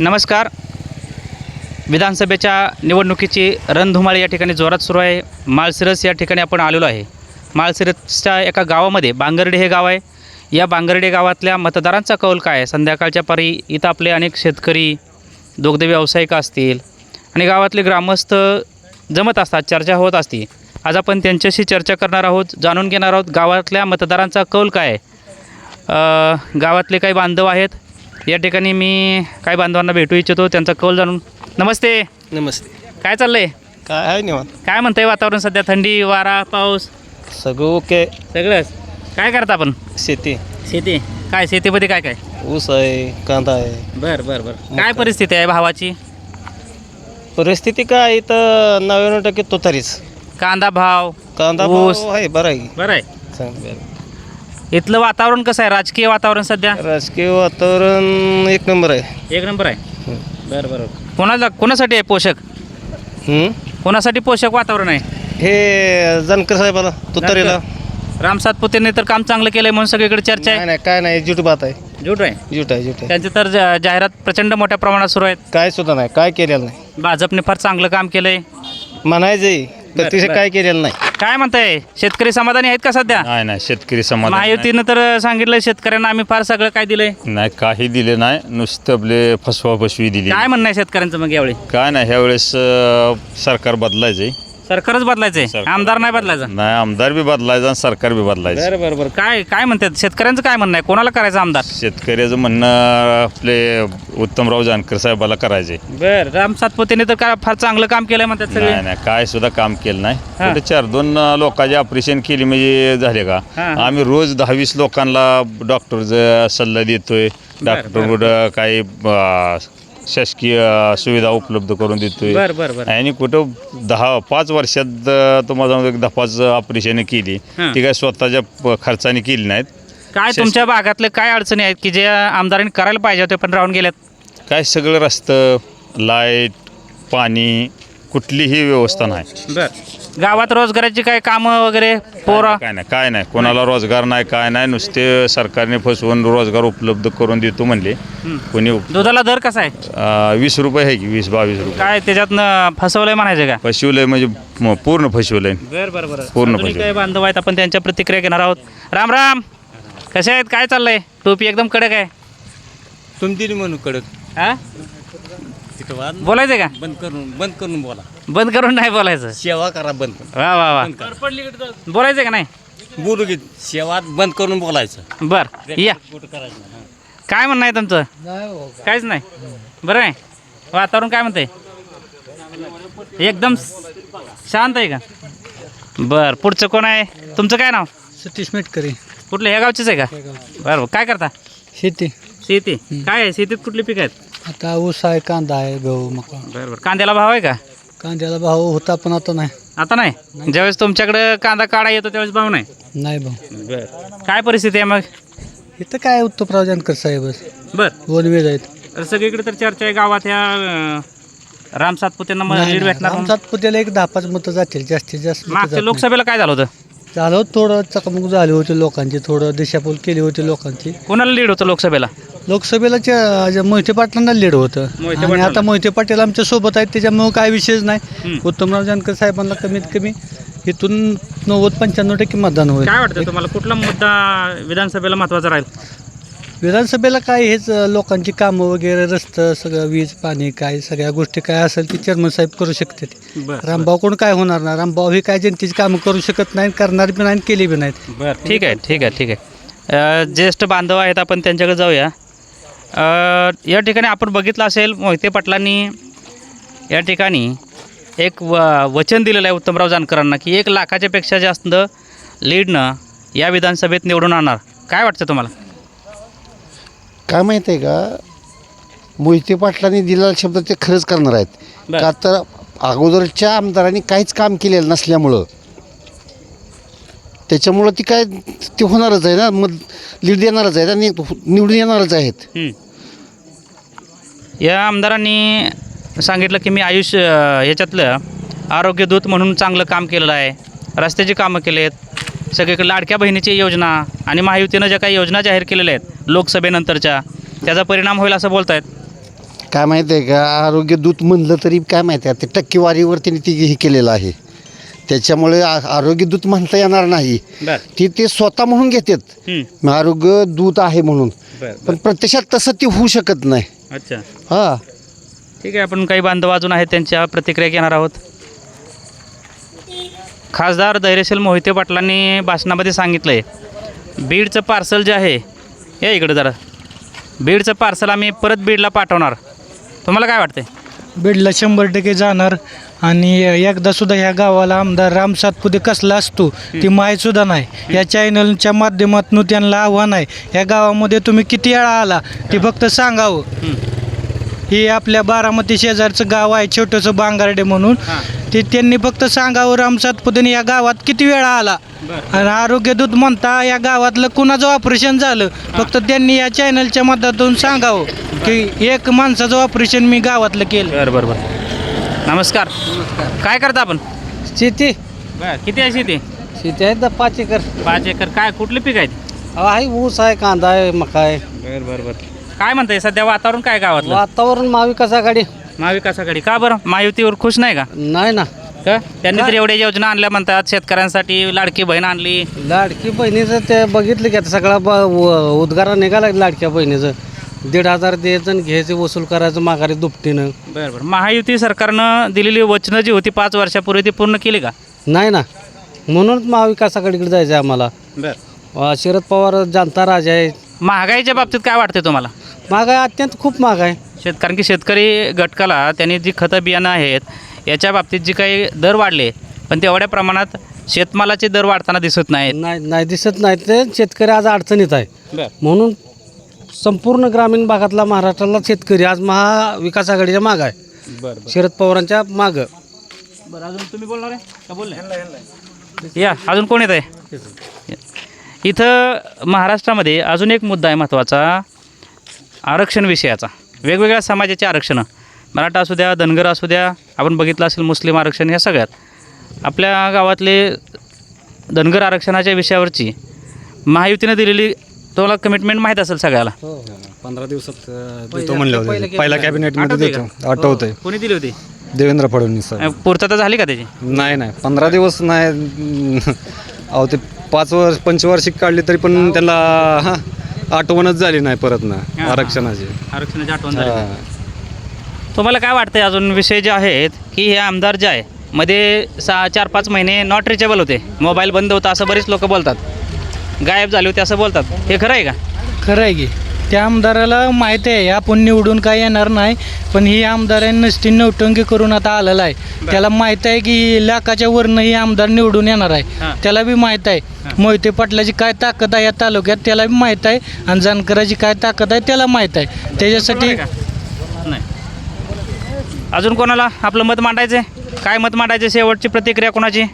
नमस्कार. विधानसभेच्या निवडणुकीची रणधुमाळी या ठिकाणी जोरात सुरू आहे. माळसिरस या ठिकाणी आपण आलेलो आहे. माळसिरसच्या एका गावामध्ये बांगर्डे हे गाव आहे. या बांगर्डे गावातल्या मतदारांचा कौल काय आहे? संध्याकाळच्या पारी इथं आपले अनेक शेतकरी दुग्ध व्यावसायिक असतील आणि गावातले ग्रामस्थ जमत असतात चर्चा होत असते. आज आपण त्यांच्याशी चर्चा करणार आहोत जाणून घेणार आहोत गावातल्या मतदारांचा कौल काय आहे. गावातले काही बांधव आहेत. या ठिकाणी मी काही बांधवांना भेटू इच्छितो त्यांचा कौल जाणून. नमस्ते. नमस्ते. काय चाललंय? काय आहे निवांत. काय म्हणतंय वातावरण सध्या? थंडी वारा पाऊस? सगळं ओके. सगळंच. काय करता आपण? शेती. शेती. काय शेतीमध्ये काय काय? ऊस आहे कांदा आहे. बरं बरं बरं. काय परिस्थिती आहे भावाची? परिस्थिती काय इथं नव्याण्णव टक्के तुतारीच कांदा भाव कांदा ऊस. भाव आहे बरं आहे. बरं आहे. चांगलं. इथलं वातावरण कसं आहे? राजकीय वातावरण सध्या? राजकीय वातावरण एक नंबर आहे. एक नंबर आहे? हं. बरं बरं. कोणाला कोणासाठी आहे पोषक? हं? कोणासाठी पोषक वातावरण आहे? हे जानकर साहेबाला तुतारीला. राम सातपुतेंनी तर काम चांगलं केलंय म्हणून सगळीकडे चर्चा नाही नाही काय नाही जुट बात आहे. आहे जुट आहे? जुट आहे जुट आहे. त्यांचे तर जा- जाहिरात प्रचंड मोठ्या प्रमाणात सुरू आहेत. काय सुद्धा नाही काय केलेलं नाही. भाजपने फार चांगलं काम केलंय. म्हणायचंय. तर तिथे. काय केलेलं नाही. काय म्हणताय? शेतकरी समाधानी आहेत का सध्या? नाही नाही शेतकरी समाधान नाही. महायुतीनं तर सांगितलंय शेतकऱ्यांना आम्ही फार सगळं काय दिलंय. नाही काही दिले नाही. नुसतं आपले फसवा फसवी दिली. काय म्हणणं आहे शेतकऱ्यांचं मग यावेळी? काय नाही ह्यावेळेस अं, सरकार बदलायचंय. सरकारच बदलायचंय? सरकार. आमदार नाही बदलायचं? नाही आमदार बी बदलायचं आणि सरकार बी बदलायचं. बरं बरं बरं. काय काय म्हणतात? शेतकऱ्यांचं काय म्हणणं आहे? कोणाला करायचं आमदार? शेतकऱ्याचं म्हणणं आपले उत्तमराव जानकर साहेबाला करायचे बरं राम सातपुतेने तर काय फार चांगलं काम केलंय म्हणतात सगळे. नाही नाही काय सुद्धा काम केलं नाही. हा. कुठे चार दोन अं, लोकांचे ऑपरेशन केली म्हणजे झाले का? हा. आम्ही रोज दहावीस लोकांना डॉक्टरचा सल्ला देतोय. डॉक्टर काही अं, शासकीय सुविधा उपलब्ध करून देतोय. बरं बरं बरं. आणि कुठं दहा पाच वर्षात तुम्हाला एक दहा पाच ऑपरेशन केली. हां. ती काय स्वतःच्या प- खर्चाने केली नाहीत. काय तुमच्या भागातले काय अडचणी आहेत की जे आमदारांनी करायला पाहिजे होते पण राहून गेल्यात काय सगळं रस्तं लाइट पाणी कुठलीही व्यवस्था नाही. बर. गावात रोजगाराची काय कामं वगैरे पोरा? काय नाही काय नाही. कोणाला रोजगार नाही काय नाही. नुसते सरकारने फसवून रोजगार उपलब्ध करून देतो म्हणले. कोणी दुधाला दर कसा आहे? अं, वीस रुपये आहे की वीस बावीस रुपये. काय त्याच्यातनं फसवलंय म्हणायचं का? फसवलंय म्हणजे म- पूर्ण फसवलंय. बर बर बर. पूर्ण अजूनही पाहिजे. बांधव आहेत आपण त्यांच्या प्रतिक्रिया घेणार आहोत. राम राम. कसे आहेत? काय चाललंय? टोपी एकदम कडक आहे. तुमची म्हणू कडक. हा? तिथं वाद बोलायचं का? बंद करून बंद करून बोला. बंद करून नाही बोलायचं. सेवा करा बंद करून वा वा वा. बोलायचं का नाही? बोलू की सेवा बंद करून बोलायचं. बर या. कुठं करायचं? नाही. काय म्हणणं आहे तुमचं? काहीच नाही. बरं आहे वातावरण काय म्हणतंय? एकदम शांत आहे का? बर पुढचं कोण आहे? तुमचं काय नाव? सतीश मेटकरी. कुठलं ह्या गावचीच आहे का? बरं बरं. काय करता? शेती. शेती. काय आहे? शेतीत कुठली पिकं आहेत? आता ऊस आहे कांदा आहे गहू मका. बरं बरं कांद्याला भाव आहे का? कांद्याला भाव होता पण आता नाही. आता नाही? ज्यावेळेस तुमच्याकडे कांदा काढा येतो त्यावेळेस भाव नाही? नाही भाऊ बरं. काय परिस्थिती आहे मग? इथं काय उत्तमराव जानकर साहेबच बरं. वनवेज आहेत. तर सगळीकडे तर चर्चा आहे गावात ह्या अं, राम सातपुतेंना मग लीड भेटणार म्हणून. एक दहा पाच मतं जातील जास्तीत जास्त मतं मागच्या जात लोकसभेला काय झालं होतं. झालं होतं थोडं चकमक झाली होती लोकांची थोडं दिशापूल केली होती लोकांची. कोणाला लीड होतं लोकसभेला? लोकसभेला ज्या मोहिते पाटलांना लीड होतं. मोहिते आणि पाटलांना. आता मोहिते पाटील आमच्यासोबत आहेत त्याच्यामुळे काय विषयच नाही. हम्म. उत्तमराव जानकर साहेबांना कमीत कमी इथून नव्वद पंच्याण्णव टक्के मतदान होईल. काय वाटतं तुम्हाला? कुठला मुद्दा विधानसभेला महत्त्वाचा राहील? विधानसभेला काय हेच अ, लोकांची कामं वगैरे रस्तं सगळं वीज पाणी काय सगळ्या गोष्टी काय असेल ती चेअरमन साहेब करू शकतात बरं रामभाऊ कोण काय होणार ना रामभाऊ ही काय जनतेची कामं करू शकत नाही करणार बी नाही केली बी नाहीत. बरं ठीक आहे ठीक आहे ठीक आहे. अं, ज्येष्ठ बांधव आहेत आपण त्यांच्याकडे जाऊया. या ठिकाणी आपण बघितलं असेल मोहिते पाटलांनी या ठिकाणी एक व वचन दिलेलं आहे उत्तमराव जानकरांना की एक लाखाच्या पेक्षा जास्त लीडनं या विधानसभेत निवडून आणणार. काय वाटतं तुम्हाला? काय माहीत आहे का? मोहिते पाटलांनी दिलेला शब्द ते खरंच करणार आहेत. का तर अगोदरच्या आमदारांनी काहीच काम केलेलं नसल्यामुळं त्याच्यामुळं ती काय ते होणारच आहे ना. मग लीड देणारच आहेत आणि निवडून येणारच आहेत. हं. या आमदारांनी सांगितलं की मी आयुष्य याच्यातलं आरोग्य दूत म्हणून चांगलं काम केलेलं आहे. रस्त्याची कामं केली आहेत सगळीकडे लाडक्या बहिणीची योजना आणि महायुतीनं ज्या काही योजना जाहीर केलेल्या आहेत लोकसभेनंतरच्या त्याचा परिणाम होईल असं बोलत आहेत काय माहिती आहे का? आरोग्य दूत म्हणलं तरी काय माहिती आहे? ते टक्केवारीवर त्यांनी ती हे केलेलं आहे. त्याच्यामुळे आ- आरोग्य दूत म्हणता येणार नाही. बर. ती ते स्वतः म्हणून घेतात. हं. आरोग्य दूत आहे म्हणून. बर पण प्रत्यक्षात तसं ते होऊ शकत नाही. अच्छा. हां. ठीक आहे आपण काही बांधव अजून आहेत त्यांच्या प्रतिक्रिया घेणार आहोत. खासदार धैर्यशील मोहिते पाटलांनी भाषणामध्ये सांगितलं आहे बीडचं पार्सल जे आहे या इकडे जरा. बीडचं पार्सल आम्ही परत बीडला पाठवणार. तुम्हाला काय वाटतंय? बीडला शंभर टक्के जाणार. आणि एकदा सुद्धा ह्या गावाला आमदार राम सातपुते कसला असतो ती माहीत सुद्धा नाही. या चॅनलच्या माध्यमातून त्यांना आव्हान आहे. या गावामध्ये तुम्ही किती वेळा आला ते फक्त सांगावं. हे आपल्या बारामती शेजारचं गाव आहे छोटंसं बांगारडे म्हणून. ते त्यांनी फक्त सांगावं राम सातपुतेने या गावात किती वेळा आला. आणि आरोग्य दूत म्हणता या गावातलं कुणाचं ऑपरेशन झालं फक्त त्यांनी या चॅनलच्या माध्यमातून सांगावं की एक माणसाचं ऑपरेशन मी गावातलं केलं. बरं बरं बरं. नमस्कार. काय करता आपण? शेती. बरं किती आहे शेती? शेती आहे तर पाच एकर. पाच एकर. काय कुठली पीक आहेत आहे ऊस आहे कांदा आहे मका आहे. बरं बरं बरं. काय म्हणताय सध्या वातावरण काय गावातलं? वातावरण महाविकास आघाडी. महाविकास आघाडी. का बरं? महायुतीवर खुश नाही का? नाही ना. का? त्यांनी तर एवढ्या योजना आणल्या म्हणतात शेतकऱ्यांसाठी लाडकी बहीण आणली. लाडकी बहिणीचं ते बघितलं की आता सगळा ब व- उद्गार निघाला लाडक्या बहिणीचं. दीड हजार द्यायचं आणि घ्यायचं वसूल करायचं माघारी दुपटीनं. बरं बरं. महायुती सरकारनं दिलेली वचनं जी होती पाच वर्षापूर्वी ती पूर्ण केली का? नाही ना. म्हणूनच महाविकास आघाडीकडे जायचं आहे आम्हाला. बरं. अं, शरद पवार जनता राजा आहे. महागाईच्या बाबतीत काय वाटते तुम्हाला? महाग आहे अत्यंत खूप महाग आहे शेत कारण की शेतकरी घटकाला त्यांनी जी खतं बियाणं आहेत याच्या बाबतीत जी काही दर वाढले पण तेवढ्या प्रमाणात शेतमालाचे दर वाढताना दिसत नाहीत. नाही नाही दिसत नाही ते शेतकरी आज अडचणीत आहे. बरं. म्हणून संपूर्ण ग्रामीण भागातला महाराष्ट्राला शेतकरी आज महाविकास आघाडीच्या माग आहे. बरं शरद पवारांच्या मागं. बरं अजून तुम्ही बोलणार आहे? का बोलले? या अजून कोण येत आहे? इथं महाराष्ट्रामध्ये अजून एक मुद्दा आहे महत्त्वाचा आरक्षण विषयाचा. वेगवेगळ्या समाजाचे आरक्षणं. मराठा असू द्या धनगर असू द्या आपण बघितलं असेल मुस्लिम आरक्षण ह्या सगळ्यात. आपल्या गावातले धनगर आरक्षणाच्या विषयावरची महायुतीनं दिलेली तुम्हाला कमिटमेंट माहीत असेल सगळ्याला? पंधरा दिवसात देतो म्हणले होते. पहिल्या कॅबिनेटमध्ये देतो. आठवतंय. कोणी दिली होती? देवेंद्र फडणवीस सर अं, पूर्तता झाली का त्याची? नाही नाही. पंधरा दिवस नाही. अहो ते पाच वर्ष पंचवार्षिक काढली तरी पण त्याला हा आठवणच झाली नाही परत ना हा. आरक्षणाची. आरक्षणाची आठवण झाली हा. तुम्हाला काय वाटतंय अजून विषय जे आहेत की हे आमदार जे आहे मध्ये सहा चार पाच महिने नॉट रिचेबल होते. मोबाईल बंद होता असं बरेच लोक बोलतात. गायब झाले होते असं बोलतात. हे खरं आहे का? खरं आहे की. त्या आमदाराला माहीत आहे आपण निवडून काय येणार नाही पण ही आमदारांनी नसती नौटंकी करून आता आलेला आहे. त्याला माहीत आहे की लाखाच्या वरनं ही आमदार निवडून येणार. आहे. त्याला बी माहीत आहे. मोहिते पाटलाची काय ताकद आहे या तालुक्यात त्याला बी माहीत आहे. आणि जानकराची काय ताकद आहे त्याला माहीत आहे. त्याच्यासाठी? नाही. अजून कोणाला आपलं मत मांडायचं काय मत मांडायचे शेवटची प्रतिक्रिया कोणाची?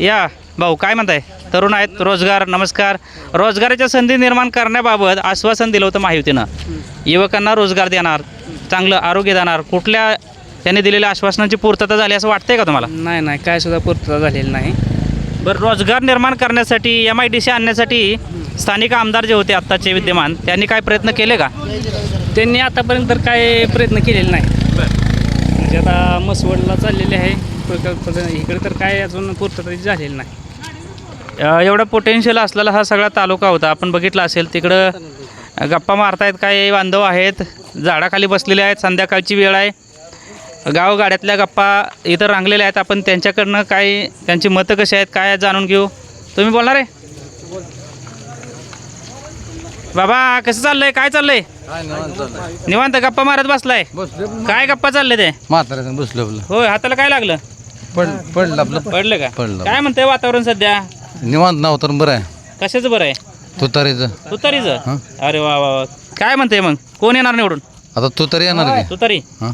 या भाऊ काय म्हणताय? तरुण आहेत रोजगार नमस्कार. रोजगाराच्या संधी निर्माण करण्याबाबत आश्वासन दिलं होतं महायुतीनं. युवकांना रोजगार देणार चांगलं आरोग्य देणार कुठल्या त्यांनी दिलेल्या आश्वासनांची पूर्तता झाली असं वाटतंय का तुम्हाला? नाही नाही काय सुद्धा पूर्तता झालेली नाही. बरं रोजगार निर्माण करण्यासाठी एम आय डी सी आणण्यासाठी स्थानिक आमदार जे होते आत्ताचे विद्यमान त्यांनी काय प्रयत्न केले का? त्यांनी आतापर्यंत तर काय प्रयत्न केलेले नाही. म्हणजे आता मसवडला चाललेले आहे इकडे तर काय अजून पूर्तता झालेली नाही. अ, एवढा पोटेन्शियल असलेला हा सगळा तालुका होता. आपण बघितला असेल तिकडं गप्पा मारतायत काही बांधव आहेत झाडाखाली बसलेले आहेत संध्याकाळची वेळ आहे. गावगाड्यातल्या गप्पा इथं रांगलेल्या आहेत. आपण त्यांच्याकडनं काय त्यांची मतं कशी आहेत काय आहेत जाणून घेऊ. तुम्ही बोलणार आहे? बाबा कसं चाललंय? काय चाललंय? निवांत गप्पा मारत बसलाय. काय गप्पा चालले ते? म्हाताऱ्यानं बसलो आपलं. होय हाताला काय लागलं? पड पडलं आपलं. पडलं का? पडलं. काय म्हणतंय वातावरण सध्या? निवांत नाव तर बरं आहे. कशाचं बरं आहे? तुतारीचं. तुतारीचं? अरे वा वा वा. काय म्हणते मग? कोण येणार निवडून? आता तुतारी येणार की? तुतारी. हां.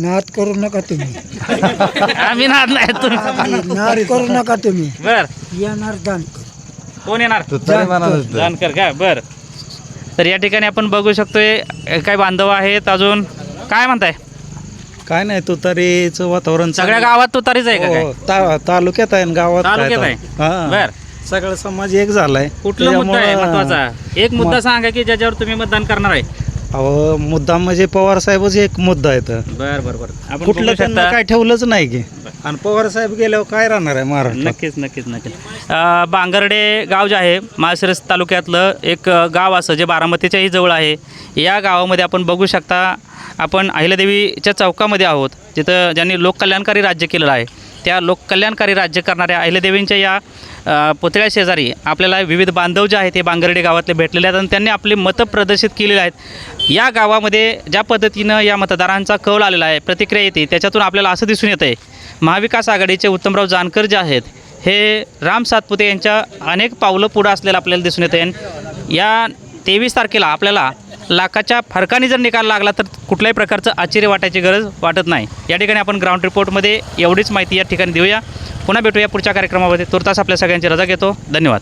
नाद करू नका तुम्ही. आम्ही नाद नाही तुम्ही नाद करू नका तुम्ही. बर. येणार दान कोण येणार? जानकर. का? बर. तर या ठिकाणी आपण बघू शकतोय काय बांधव आहेत अजून. काय म्हणताय? काय नाही तुतारीचं वातावरण सगळ्या गावात तुतारीच आहे का काय? हो, ता- तालुक्यात आहे आणि गावात तालुक्यात आहे? हां. बर. सगळा समाज एक झालाय. कुठला मुद्दा आहे महत्त्वाचा? एक मुद्दा सांगा की ज्याच्यावर तुम्ही मतदान करणार आहे. अहो मुद्दा म्हणजे पवार साहेबच एक मुद्दा आहे तर. बरं बरं बरं. आपण कुठलं बघू त्यांना शकता- काय ठेवलंच नाही की. आणि पवार साहेब गेल्यावर काय राहणार आहे महाराष्ट्रात? नक्कीच नक्कीच नक्कीच. अ, बांगर्डे गाव जे आहे माळशिरस तालुक्यातलं एक अ, गाव असं जे बारामतीच्याही जवळ आहे या गावामध्ये आपण बघू शकता आपण अहिल्यादेवीच्या चौकामध्ये आहोत जिथं ज्यांनी लोककल्याणकारी राज्य केलेलं आहे त्या लोककल्याणकारी राज्य करणाऱ्या अहिल्यादेवींच्या या पुतळ्या शेजारी आपल्याला विविध बांधव जे आहेत ते बांगर्डे गावातले भेटलेले आहेत आणि त्यांनी आपले मतं प्रदर्शित केलेले आहेत. या गावामध्ये ज्या पद्धतीनं या मतदारांचा कौल आलेला आहे प्रतिक्रिया येते त्याच्यातून आपल्याला असं दिसून येतं आहे महाविकास आघाडीचे उत्तमराव जानकर जे आहेत हे राम सातपुते यांच्या अनेक पावलं पुढं असलेलं आपल्याला दिसून येतं आहे या तेवीस तारखेला आपल्याला लाखाच्या फरकाने जर निकाल लागला तर कुठल्याही प्रकारचं आश्चर्य वाटायची गरज वाटत नाही. या ठिकाणी आपण ग्राउंड रिपोर्टमध्ये एवढीच माहिती या ठिकाणी देऊया. पुन्हा भेटूया पुढच्या कार्यक्रमामध्ये. तुर्तास आपल्या सगळ्यांची रजा घेतो. धन्यवाद.